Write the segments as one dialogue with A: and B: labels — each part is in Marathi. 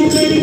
A: विठ्ठली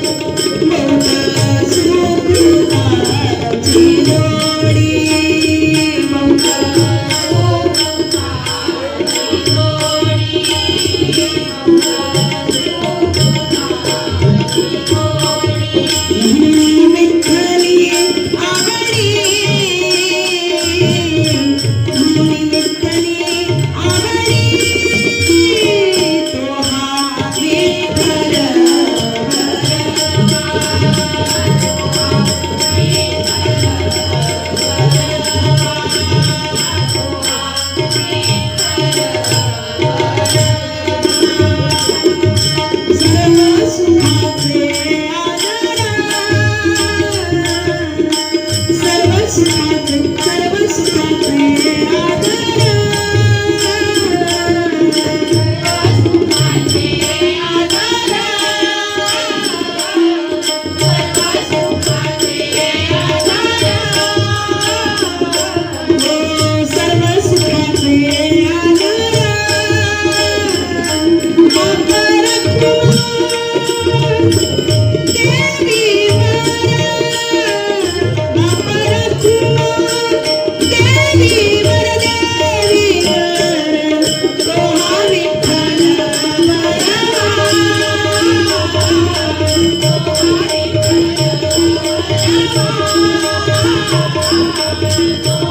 A: Thank you.